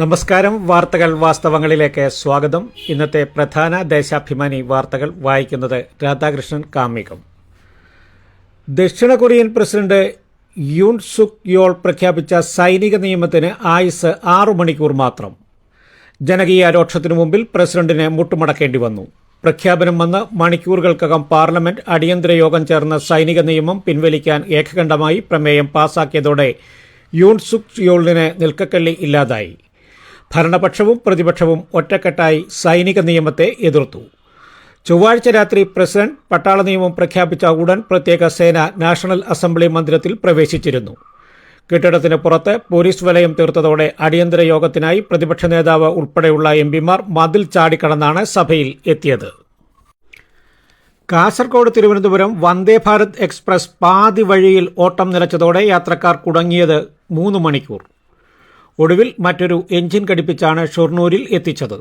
നമസ്കാരം വാർത്തകൾ വാസ്തവങ്ങളിലേക്ക് സ്വാഗതം. ഇന്നത്തെ പ്രധാന ദേശാഭിമാനി വാർത്തകൾ വായിക്കുന്നത് രാധാകൃഷ്ണൻ കാമികം ദക്ഷിണ Korean president Yoon Suk Yeol പ്രഖ്യാപിച്ച സൈനിക നിയമത്തിന് ആയുസ് ആറു മണിക്കൂർ മാത്രം. ജനകീയ രോക്ഷത്തിനു മുമ്പിൽ പ്രസിഡന്റിന് മുട്ടുമടക്കേണ്ടി വന്നു. പ്രഖ്യാപനം വന്ന് മണിക്കൂറുകൾക്കകം പാർലമെന്റ് അടിയന്തര യോഗം ചേർന്ന സൈനിക നിയമം പിൻവലിക്കാൻ ഏകകണ്ഠമായി പ്രമേയം പാസാക്കിയതോടെ യൂൺ സുക് യോളിന് നിൽക്കക്കള്ളി ഇല്ലാതായി. ഭരണപക്ഷവും പ്രതിപക്ഷവും ഒറ്റക്കെട്ടായി സൈനിക നിയമത്തെ എതിർത്തു. ചൊവ്വാഴ്ച രാത്രി പ്രസിഡന്റ് പട്ടാള നിയമം പ്രഖ്യാപിച്ച ഉടൻ പ്രത്യേക സേന നാഷണൽ അസംബ്ലി മന്ദിരത്തിൽ പ്രവേശിച്ചിരുന്നു. കെട്ടിടത്തിന് പുറത്ത് പോലീസ് വലയം തീർത്തതോടെ അടിയന്തര യോഗത്തിനായി പ്രതിപക്ഷ നേതാവ് ഉൾപ്പെടെയുള്ള എം പിമാർ മതിൽ ചാടിക്കടന്നാണ് സഭയിൽ എത്തിയത്. കാസർഗോഡ് തിരുവനന്തപുരം വന്ദേ ഭാരത് എക്സ്പ്രസ് പാതി വഴിയിൽ ഓട്ടം നിലച്ചതോടെ യാത്രക്കാർ കുടങ്ങിയത് മൂന്ന് മണിക്കൂർ. ഒടുവിൽ മറ്റൊരു എഞ്ചിൻ ഘടിപ്പിച്ചാണ് ഷൊർണൂരിൽ എത്തിച്ചത്.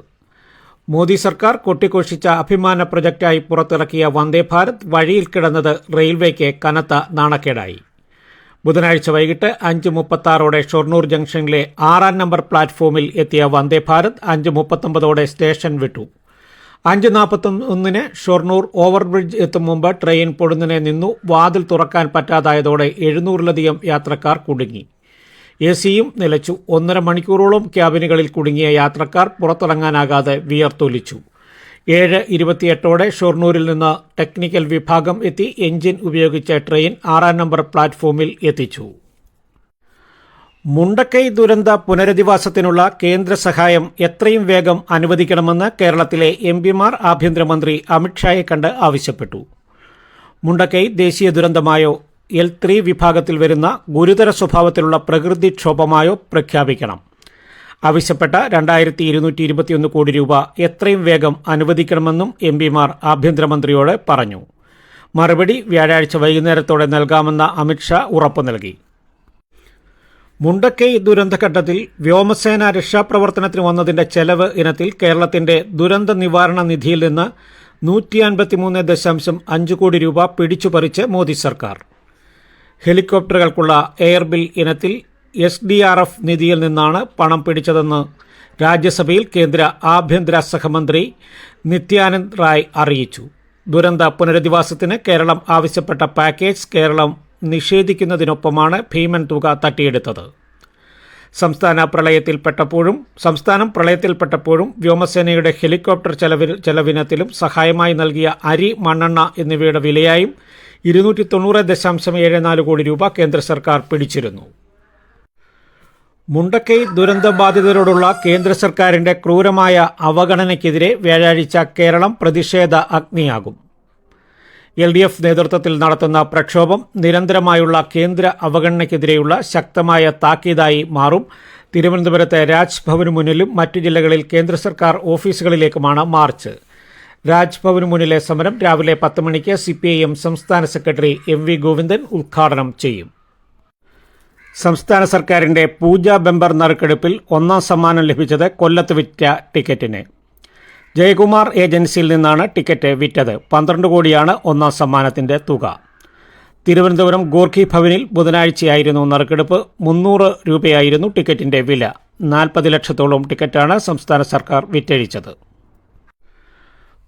മോദി സർക്കാർ കൊട്ടിഘോഷിച്ച അഭിമാന പ്രൊജക്റ്റായി പുറത്തിറക്കിയ വന്ദേ ഭാരത് വഴിയിൽ കിടന്നത് റെയിൽവേക്ക് കനത്ത നാണക്കേടായി. ബുധനാഴ്ച വൈകിട്ട് അഞ്ച് മുപ്പത്താറോടെ ഷൊർണൂർ ജംഗ്ഷനിലെ ആറാം നമ്പർ പ്ലാറ്റ്ഫോമിൽ എത്തിയ വന്ദേ ഭാരത് അഞ്ച് മുപ്പത്തൊമ്പതോടെ സ്റ്റേഷൻ വിട്ടു. അഞ്ച് നാൽപ്പത്തൊന്നിന് ഷൊർണൂർ ഓവർബ്രിഡ്ജ് എത്തും മുമ്പ് ട്രെയിൻ പൊടുന്നിനെ നിന്നു വാതിൽ തുറക്കാൻ പറ്റാതായതോടെ എഴുന്നൂറിലധികം യാത്രക്കാർ കുടുങ്ങി. എ സിയും നിലച്ചു. ഒന്നര മണിക്കൂറോളം ക്യാബിനുകളിൽ കുടുങ്ങിയ യാത്രക്കാർ പുറത്തിറങ്ങാനാകാതെ വിയർത്തൊലിച്ചു. ഏഴ് ഇരുപത്തിയെട്ടോടെ ഷൊർണൂരിൽ നിന്ന് ടെക്നിക്കൽ വിഭാഗം എത്തി എഞ്ചിൻ ഉപയോഗിച്ച ട്രെയിൻ ആറാം നമ്പർ പ്ലാറ്റ്ഫോമിൽ എത്തിച്ചു. മുണ്ടക്കൈ ദുരന്ത പുനരധിവാസത്തിനുള്ള കേന്ദ്ര സഹായം എത്രയും വേഗം അനുവദിക്കണമെന്ന് കേരളത്തിലെ എം പിമാർ ആഭ്യന്തരമന്ത്രി അമിത്ഷായെ കണ്ട് ആവശ്യപ്പെട്ടു. മുണ്ടക്കൈ ദേശീയ ദുരന്തമായോ? എൽ ത്രീ വിഭാഗത്തിൽ വരുന്ന ഗുരുതര സ്വഭാവത്തിലുള്ള പ്രകൃതിക്ഷോഭമായോ പ്രഖ്യാപിക്കണം. ആവശ്യപ്പെട്ട രണ്ടായിരത്തി ഇരുന്നൂറ്റി ഇരുപത്തിയൊന്ന് കോടി രൂപ എത്രയും വേഗം അനുവദിക്കണമെന്നും എം പിമാർ ആഭ്യന്തരമന്ത്രിയോട് പറഞ്ഞു. മറുപടി വ്യാഴാഴ്ച വൈകുന്നേരത്തോടെ നൽകാമെന്ന അമിത്ഷാ ഉറപ്പു നൽകി. മുണ്ടക്കൈ ദുരന്തഘട്ടത്തിൽ വ്യോമസേന രക്ഷാപ്രവർത്തനത്തിന് വന്നതിന്റെ ചെലവ് ഇനത്തിൽ കേരളത്തിന്റെ ദുരന്ത നിവാരണ നിധിയിൽ നിന്ന് നൂറ്റി അൻപത്തിമൂന്ന് ദശാംശം അഞ്ച് കോടി രൂപ പിടിച്ചുപറിച്ച് മോദി സർക്കാർ. ഹെലികോപ്റ്ററുകൾക്കുള്ള എയർ ബിൽ ഇനത്തിൽ എസ് ഡി ആർ എഫ് നിധിയിൽ നിന്നാണ് പണം പിടിച്ചതെന്ന് രാജ്യസഭയിൽ കേന്ദ്ര ആഭ്യന്തര സഹമന്ത്രി നിത്യാനന്ദ് റായ് അറിയിച്ചു. ദുരന്ത പുനരധിവാസത്തിന് കേരളം ആവശ്യപ്പെട്ട പാക്കേജ് കേരളം നിഷേധിക്കുന്നതിനൊപ്പമാണ് ഭീമൻ തുക തട്ടിയെടുത്തത്. സംസ്ഥാന പ്രളയത്തിൽപ്പെട്ടപ്പോഴും സംസ്ഥാനം പ്രളയത്തിൽപ്പെട്ടപ്പോഴും വ്യോമസേനയുടെ ഹെലികോപ്റ്റർ ചെലവിൽ ചെലവിനത്തിലും സഹായമായി നൽകിയ അരി മണ്ണെണ്ണ എന്നിവയുടെ വിലയായും ഇരുന്നൂറ്റി തൊണ്ണൂറ് ദശാംശം ഏഴ് നാല് കോടി രൂപ കേന്ദ്ര സർക്കാർ പിടിച്ചിരുന്നു. മുണ്ടക്കൈ ദുരന്തബാധിതരോടുള്ള കേന്ദ്ര സർക്കാരിന്റെ ക്രൂരമായ അവഗണനയ്ക്കെതിരെ വ്യാഴാഴ്ച കേരളം പ്രതിഷേധ അഗ്നിയാകും. എൽ ഡി എഫ് നേതൃത്വത്തിൽ നടത്തുന്ന പ്രക്ഷോഭം നിരന്തരമായുള്ള കേന്ദ്ര അവഗണനയ്ക്കെതിരെയുള്ള ശക്തമായ താക്കീതായി മാറും. തിരുവനന്തപുരത്തെ രാജ്ഭവന് മുന്നിലും മറ്റു ജില്ലകളിൽ കേന്ദ്ര സർക്കാർ ഓഫീസുകളിലേക്കുമാണ് മാർച്ച്. രാജ്ഭവന് മുന്നിലെ സമരം രാവിലെ പത്ത് മണിക്ക് സി പി ഐ എം സംസ്ഥാന സെക്രട്ടറി എം വി ഗോവിന്ദൻ ഉദ്ഘാടനം ചെയ്യും. സംസ്ഥാന സർക്കാരിന്റെ പൂജ ബെമ്പർ നറുക്കെടുപ്പിൽ ഒന്നാം സമ്മാനം ലഭിച്ചത് കൊല്ലത്ത് വിറ്റ ടിക്കറ്റിന്. ജയകുമാർ ഏജൻസിയിൽ നിന്നാണ് ടിക്കറ്റ് വിറ്റത്. പന്ത്രണ്ട് കോടിയാണ് ഒന്നാം സമ്മാനത്തിന്റെ തുക. തിരുവനന്തപുരം ഗോർഖി ഭവനിൽ ബുധനാഴ്ചയായിരുന്നു നറുക്കെടുപ്പ്. മുന്നൂറ് രൂപയായിരുന്നു ടിക്കറ്റിന്റെ വില. നാൽപ്പത് ലക്ഷത്തോളം ടിക്കറ്റാണ് സംസ്ഥാന സർക്കാർ വിറ്റഴിച്ചത്.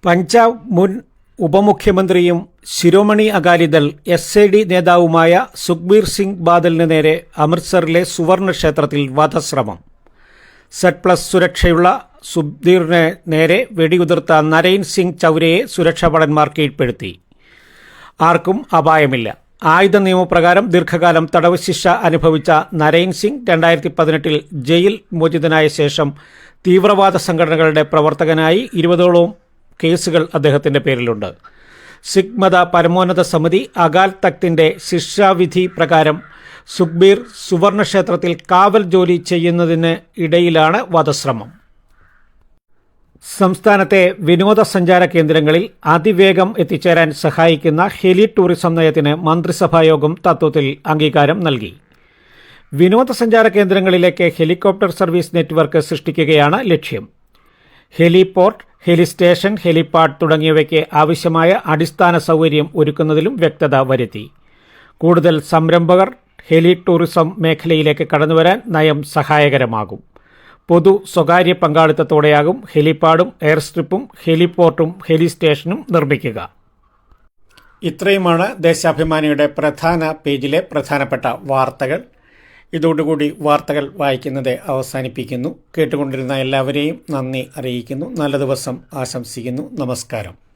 പഞ്ചാബ് മുൻ ഉപമുഖ്യമന്ത്രിയും Shiromani Akali Dal S A D നേതാവുമായ സുഖ്ബീർ സിംഗ് ബാദലിന് നേരെ അമൃത്സറിലെ സുവർണ ക്ഷേത്രത്തിൽ വധശ്രമം. സെറ്റ് പ്ലസ് സുരക്ഷയുള്ള സുബ്ദീറിന് നേരെ വെടിയുതിർത്ത നരൈൻ സിംഗ് ചൌരയെ സുരക്ഷാഭടന്മാർ കീഴ്പ്പെടുത്തി. ആർക്കും അപായമില്ല. ആയുധ നിയമപ്രകാരം ദീർഘകാലം തടവ് ശിക്ഷ അനുഭവിച്ച നരൈൻ സിംഗ് രണ്ടായിരത്തി പതിനെട്ടിൽ ജയിൽ മോചിതനായ ശേഷം തീവ്രവാദ സംഘടനകളുടെ പ്രവർത്തകനായി ഇരുപതോളം കേസുകൾ അദ്ദേഹത്തിന്റെ പേരിലുണ്ട്. സിഖ് മത പരമോന്നത സമിതി അകാൽ തക്തിന്റെ ശിക്ഷാവിധി പ്രകാരം സുഖ്ബീർ സുവർണക്ഷേത്രത്തിൽ കാവൽ ജോലി ചെയ്യുന്നതിന് ഇടയിലാണ് വധശ്രമം. സംസ്ഥാനത്തെ വിനോദസഞ്ചാര കേന്ദ്രങ്ങളിൽ അതിവേഗം എത്തിച്ചേരാൻ സഹായിക്കുന്ന ഹെലി ടൂറിസം നയത്തിന് മന്ത്രിസഭായോഗം തത്വത്തിൽ അംഗീകാരം നൽകി. വിനോദസഞ്ചാര കേന്ദ്രങ്ങളിലേക്ക് ഹെലികോപ്റ്റർ സർവീസ് നെറ്റ്വർക്ക് സൃഷ്ടിക്കുകയാണ് ലക്ഷ്യം. ഹെലിപോർട്ട് ഹെലി സ്റ്റേഷൻ ഹെലിപാഡ് തുടങ്ങിയവയ്ക്ക് ആവശ്യമായ അടിസ്ഥാന സൗകര്യം ഒരുക്കുന്നതിലും വ്യക്തത വരുത്തി. കൂടുതൽ സംരംഭകർ ഹെലി ടൂറിസം മേഖലയിലേക്ക് കടന്നുവരാൻ നയം സഹായകരമാകും. പൊതു സ്വകാര്യ പങ്കാളിത്തത്തോടെയാകും ഹെലിപ്പാഡും എയർ സ്ട്രിപ്പും ഹെലിപോർട്ടും ഹെലി സ്റ്റേഷനും നിർമ്മിക്കുക. ഇത്രയുമാണ് ദേശാഭിമാനിയുടെ പ്രധാന പേജിലെ പ്രധാനപ്പെട്ട വാർത്തകൾ. ഇതോടുകൂടി വാർത്തകൾ വായിക്കുന്നത് അവസാനിപ്പിക്കുന്നു. കേട്ടുകൊണ്ടിരുന്ന എല്ലാവരെയും നന്ദി അറിയിക്കുന്നു. നല്ല ദിവസം ആശംസിക്കുന്നു. നമസ്കാരം.